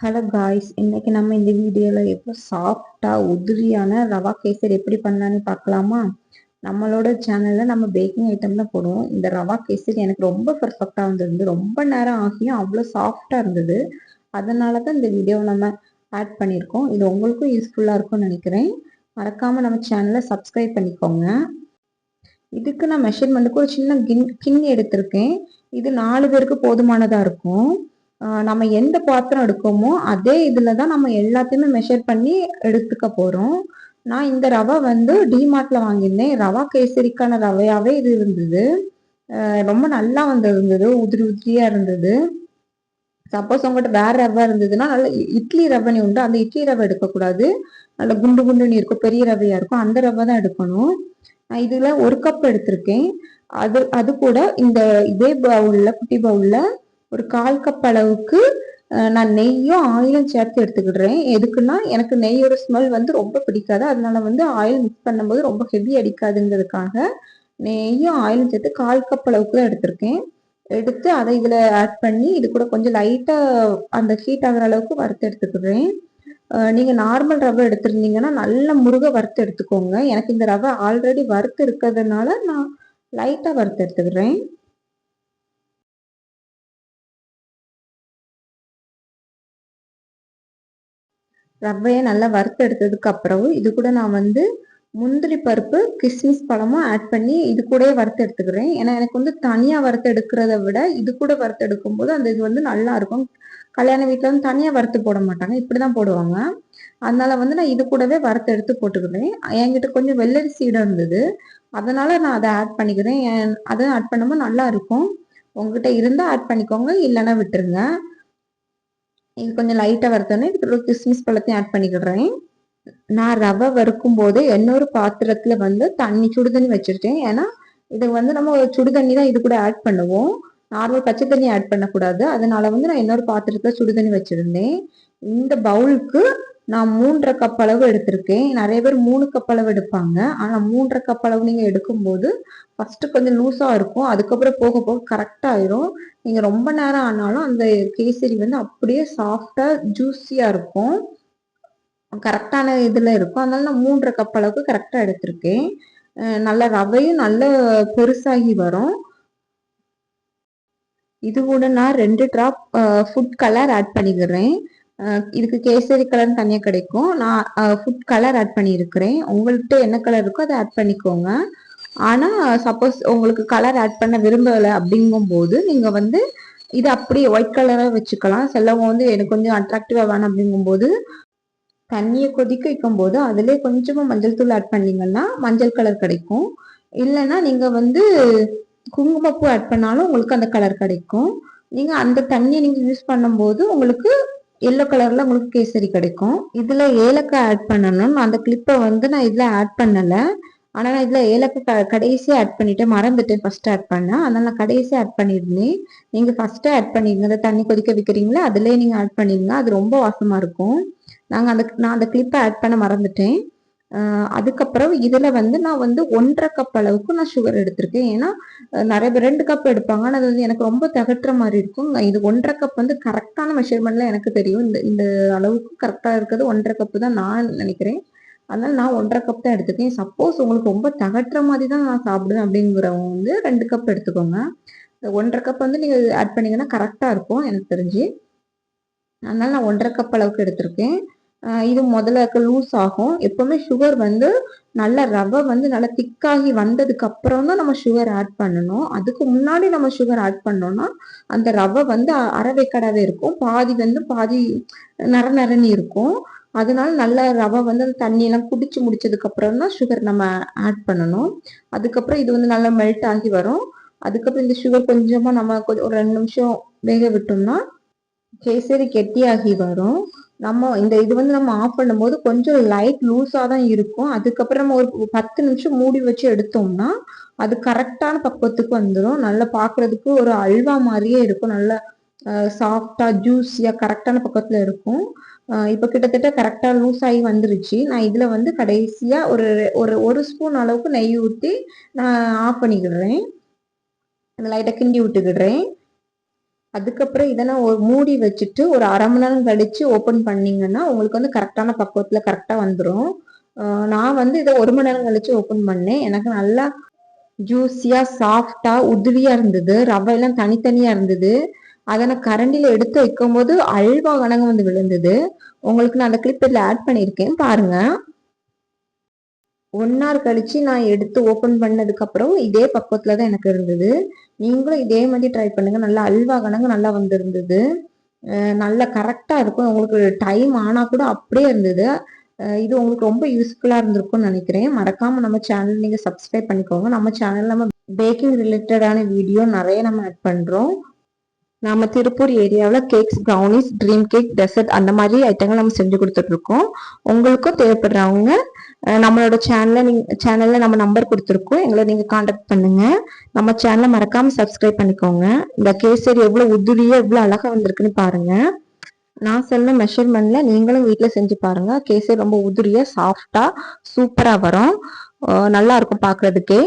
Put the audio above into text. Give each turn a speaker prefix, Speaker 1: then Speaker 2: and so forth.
Speaker 1: Hello guys இன்னைக்கு நம்ம இந்த வீடியோவில் எப்போ சாஃப்டாக உதிரியான ரவா கேசரி எப்படி பண்ணலான்னு பார்க்கலாமா? நம்மளோட சேனலில் நம்ம பேக்கிங் ஐட்டம் தான் போடுவோம். இந்த ரவா கேசரி எனக்கு ரொம்ப பர்ஃபெக்டாக வந்திருந்து ரொம்ப நேரம் ஆகியும் அவ்வளோ சாஃப்டாக இருந்தது. அதனால தான் இந்த வீடியோவை நம்ம ஆட் பண்ணியிருக்கோம். இது உங்களுக்கும் யூஸ்ஃபுல்லாக இருக்கும்னு நினைக்கிறேன். மறக்காமல் நம்ம சேனலை சப்ஸ்கிரைப் பண்ணிக்கோங்க. இதுக்கு நான் மெஷர்மெண்ட்டுக்கு ஒரு சின்ன கின் கிண்ணி எடுத்திருக்கேன். இது நாலு பேருக்கு போதுமானதாக இருக்கும். நம்ம எந்த பாத்திரம் எடுக்கோமோ அதே இதில் தான் நம்ம எல்லாத்தையுமே மெஷர் பண்ணி எடுத்துக்க போகிறோம் நான் இந்த ரவை வந்து டிமார்ட்டில் வாங்கியிருந்தேன். ரவா கேசரிக்கான ரவையாகவே இது இருந்தது. ரொம்ப நல்லா வந்து இருந்தது உதிரி உதிரியாக இருந்தது. சப்போஸ் உங்கள்கிட்ட வேற ரவை இருந்ததுன்னா நல்ல இட்லி ரவை உண்டு. அந்த இட்லி ரவை எடுக்கக்கூடாது. நல்ல குண்டு குண்டுன்னு இருக்கும். பெரிய ரவையாக இருக்கும். அந்த ரவை தான் எடுக்கணும். நான் இதில் ஒரு கப் எடுத்திருக்கேன். அது அது கூட இந்த இதே பவுலில் குட்டி பவுலில் ஒரு கால் கப் அளவுக்கு நான் நெய்யும் ஆயிலும் சேர்த்து எடுத்துக்கிடுறேன். எதுக்குன்னா எனக்கு நெய்யோட ஸ்மெல் வந்து ரொம்ப பிடிக்காது. அதனால வந்து ஆயில் மிக்ஸ் பண்ணும்போது ரொம்ப ஹெவி அடிக்காதுங்கிறதுக்காக நெய்யும் ஆயிலும் சேர்த்து கால் கப் அளவுக்கு தான் எடுத்திருக்கேன். எடுத்து அதை இதில் ஆட் பண்ணி இது கூட கொஞ்சம் லைட்டாக அந்த ஹீட் ஆகிற அளவுக்கு வறுத்து எடுத்துக்கிறேன் நீங்கள் நார்மல் ரவை எடுத்திருந்தீங்கன்னா நல்ல முருக வறுத்து எடுத்துக்கோங்க. எனக்கு இந்த ரவை ஆல்ரெடி வறுத்து இருக்கிறதுனால நான் லைட்டாக வறுத்து எடுத்துக்கிறேன் ரவையை நல்லா வறுத்து எடுத்ததுக்கு அப்புறம் இது கூட நான் வந்து முந்திரி பருப்பு கிஸ்மிஸ் பழமும் ஆட் பண்ணி இது கூட வறுத்து எடுத்துக்கிறேன் ஏன்னா எனக்கு வந்து தனியாக வறுத்து எடுக்கிறத விட இது கூட வறுத்து எடுக்கும் போது அந்த இது வந்து நல்லா இருக்கும். கல்யாண வீட்டில் வந்து தனியாக வறுத்து போட மாட்டாங்க. இப்படி தான் போடுவாங்க. அதனால வந்து நான் இது கூடவே வறுத்து எடுத்து போட்டுக்கிறேன். என்கிட்ட கொஞ்சம் வெள்ளரிசி இடம் இருந்தது. அதனால நான் அதை ஆட் பண்ணிக்கிறேன். அதை ஆட் பண்ணும்போது நல்லா இருக்கும். உங்ககிட்ட இருந்தால் ஆட் பண்ணிக்கோங்க. இல்லைன்னா விட்டுருங்க. இது கொஞ்சம் லைட்டாக வறுத்தோன்னே இதுக்கு கிஸ்மிஸ் பழத்தையும் ஆட் பண்ணிக்கிடுறேன். நான் ரவை வறுக்கும் போது இன்னொரு பாத்திரத்தில் வந்து தண்ணி சுடு தண்ணி வச்சுருக்கேன். ஏன்னா இது வந்து நம்ம சுடு தண்ணி தான் இது கூட ஆட் பண்ணுவோம். நார்மல் பச்சை தண்ணி ஆட் பண்ணக்கூடாது. அதனால வந்து நான் இன்னொரு பாத்திரத்தில் சுடு தண்ணி இந்த பவுலுக்கு நான் மூன்றரை கப் அளவு எடுத்திருக்கேன். நிறைய பேர் மூணு கப் அளவு எடுப்பாங்க. ஆனால் மூன்றரை கப் அளவு நீங்க எடுக்கும்போது ஃபஸ்ட்டு கொஞ்சம் லூஸாக இருக்கும். அதுக்கப்புறம் போக போக கரெக்டாக ஆயிரும். நீங்கள் ரொம்ப நேரம் ஆனாலும் அந்த கேசரி வந்து அப்படியே சாஃப்டாக ஜூஸியாக இருக்கும். கரெக்டான இதில் இருக்கும். அதனால நான் மூன்றரை கப் அளவுக்கு கரெக்டாக எடுத்திருக்கேன். நல்ல ரவையும் நல்ல பெருசாகி வரும். இது கூட நான் ரெண்டு ட்ராப் ஃபுட் கலர் ஆட் பண்ணிக்கிறேன். இதுக்கு கேசரி கலர் தனியாக கிடைக்கும். நான் ஃபுட் கலர் ஆட் பண்ணியிருக்கிறேன். உங்கள்கிட்ட என்ன கலர் இருக்கோ அதை ஆட் பண்ணிக்கோங்க. ஆனால் சப்போஸ் உங்களுக்கு கலர் ஆட் பண்ண விரும்பலை அப்படிங்கும்போது நீங்கள் வந்து இது அப்படியே ஒயிட் கலராக வச்சுக்கலாம். சிலவங்க வந்து எனக்கு கொஞ்சம் அட்ராக்டிவாக வேணும் அப்படிங்கும்போது தண்ணியை கொதிக்க வைக்கும் போது அதிலே கொஞ்சமாக மஞ்சள் தூள் ஆட் பண்ணீங்கன்னா மஞ்சள் கலர் கிடைக்கும். இல்லைன்னா நீங்கள் வந்து குங்குமப்பூ ஆட் பண்ணாலும் உங்களுக்கு அந்த கலர் கிடைக்கும். நீங்கள் அந்த தண்ணியை நீங்கள் யூஸ் பண்ணும்போது உங்களுக்கு எல்லோ கலரில் உங்களுக்கு கேசரி கிடைக்கும். இதில் ஏலக்காய் ஆட் பண்ணணும். அந்த கிளிப்பை வந்து நான் இதில் ஆட் பண்ணலை. ஆனால் நான் இதில் ஏலக்காய் கடைசியாக ஆட் பண்ணிட்டேன். மறந்துட்டேன் ஃபர்ஸ்ட் ஆட் பண்ணேன் அதனால் நான் கடைசியாக ஆட் பண்ணியிருந்தேன். நீங்கள் ஃபஸ்ட்டு ஆட் பண்ணிருங்க. அந்த தண்ணி கொதிக்க வைக்கிறீங்களா? அதிலே நீங்கள் ஆட் பண்ணிடுங்க அது ரொம்ப வாசமாக இருக்கும். நாங்கள் அந்த நான் அந்த கிளிப்பை ஆட் பண்ண மறந்துட்டேன். அதுக்கப்புறம் இதில் வந்து நான் வந்து ஒன்றரை கப் அளவுக்கு நான் சுகர் எடுத்திருக்கேன். ஏன்னா நிறைய பேர் ரெண்டு கப் எடுப்பாங்க. ஆனால் அது வந்து எனக்கு ரொம்ப தகட்டுற மாதிரி இருக்கும். இது ஒன்றரை கப் வந்து கரெக்டான மெஷர்மெண்ட்ல எனக்கு தெரியும். இந்த இந்த அளவுக்கு கரெக்டாக இருக்கிறது ஒன்றரை கப்பு தான் நான் நினைக்கிறேன். அதனால நான் ஒன்றரை கப் தான் எடுத்துக்கேன் சப்போஸ் உங்களுக்கு ரொம்ப தகட்டுற மாதிரி தான் நான் சாப்பிடுவேன் அப்படிங்கிறவங்க வந்து ரெண்டு கப் எடுத்துக்கோங்க. இந்த ஒன்றரை கப் வந்து நீங்கள் ஆட் பண்ணீங்கன்னா கரெக்டாக இருக்கும் எனக்கு தெரிஞ்சு. அதனால நான் ஒன்றரை கப் அளவுக்கு எடுத்திருக்கேன். இது முதல்ல இருக்க லூஸ் ஆகும். எப்பவுமே சுகர் வந்து நல்ல ரவை வந்து நல்லா திக்காகி வந்ததுக்கு அப்புறம் தான் நம்ம சுகர் ஆட் பண்ணணும். அதுக்கு முன்னாடி நம்ம சுகர் ஆட் பண்ணோம்னா அந்த ரவை வந்து அறவைக்கடாவே இருக்கும். பாதி வந்து பாதி நர நரனி இருக்கும். அதனால நல்ல ரவை வந்து அந்த தண்ணியெல்லாம் குடிச்சு முடிச்சதுக்கு அப்புறம் தான் சுகர் நம்ம ஆட் பண்ணணும். அதுக்கப்புறம் இது வந்து நல்லா மெல்ட் ஆகி வரும். அதுக்கப்புறம் இந்த சுகர் கொஞ்சமா நம்ம கொஞ்சம் ஒரு ரெண்டு நிமிஷம் வேக விட்டோம்னா கேசரி கெட்டியாகி வரும். நம்ம இந்த இது வந்து நம்ம ஆஃப் பண்ணும்போது கொஞ்சம் லைட் லூஸாக தான் இருக்கும். அதுக்கப்புறம் நம்ம ஒரு பத்து நிமிஷம் மூடி வச்சு எடுத்தோம்னா அது கரெக்டான பக்குவத்துக்கு வந்துடும் நல்லா பார்க்கறதுக்கு ஒரு அல்வா மாதிரியே இருக்கும். நல்லா சாஃப்டா ஜூஸியா கரெக்டான பக்கத்துல இருக்கும். இப்போ கிட்டத்தட்ட கரெக்டாக லூஸ் ஆகி வந்துருச்சு. நான் இதில் வந்து கடைசியாக ஒரு ஒரு ஒரு ஸ்பூன் அளவுக்கு நெய் ஊற்றி நான் ஆஃப் பண்ணிக்கிடுறேன். லைட்டாக கிண்டி விட்டுக்கிடுறேன். அதுக்கப்புறம் இதை நான் ஒரு மூடி வச்சுட்டு ஒரு அரை மணி நேரம் கழிச்சு ஓப்பன் பண்ணீங்கன்னா உங்களுக்கு வந்து கரெக்டான பக்குவத்தில் கரெக்டாக வந்துடும் நான் வந்து இதை ஒரு மணி நேரம் கழிச்சு ஓப்பன் பண்ணேன். எனக்கு நல்லா ஜூஸியாக சாஃப்டாக உதிரியாக இருந்தது. ரவையெல்லாம் தனித்தனியாக இருந்தது. அதை நான் கரண்டியில் எடுத்து வைக்கும்போது அல்வா கணங்க வந்து விழுந்தது. உங்களுக்கு நான் அந்த கிளிப் இதில் ஆட் பண்ணியிருக்கேன். பாருங்கள் ஒன் ஹவர் கழிச்சு நான் எடுத்து ஓப்பன் பண்ணதுக்கப்புறம் இதே பக்குவத்தில் தான் எனக்கு இருந்தது. நீங்களும் இதே மாதிரி ட்ரை பண்ணுங்கள் நல்லா அல்வா கணங்கு நல்லா வந்திருந்தது. நல்லா கரெக்டாக இருக்கும். உங்களுக்கு டைம் ஆனால் கூட அப்படியே இருந்தது. இது உங்களுக்கு ரொம்ப யூஸ்ஃபுல்லாக இருந்திருக்கும்னு நினைக்கிறேன். மறக்காமல் நம்ம சேனல் நீங்கள் சப்ஸ்கிரைப் பண்ணிக்கோங்க. நம்ம சேனல் நம்ம பேக்கிங் ரிலேட்டடான வீடியோ நிறைய நம்ம ஆட் பண்ணுறோம் நம்ம திருப்பூர் ஏரியாவில் cakes brownies dream cake dessert அந்த மாதிரி ஐட்டங்கள் நம்ம செஞ்சு கொடுத்துட்ருக்கோம் உங்களுக்கும் தேவைப்படுறவங்க நம்மளோட சேனலில் நீங்கள் சேனலில் நம்ம நம்பர் கொடுத்துருக்கோம். எங்களை நீங்கள் காண்டாக்ட் பண்ணுங்கள் நம்ம சேனலை மறக்காமல் சப்ஸ்கிரைப் பண்ணிக்கோங்க. இந்த கேசரி எவ்வளோ உதிரியாக எவ்வளோ அழகாக வந்திருக்குன்னு பாருங்கள் நான் சொன்ன மெஷர்மெண்ட்டில் நீங்களும் வீட்டில் செஞ்சு பாருங்கள் கேசரி ரொம்ப உதிரியாக சாஃப்டாக சூப்பராக வரும். நல்லா இருக்கும் பார்க்குறதுக்கே.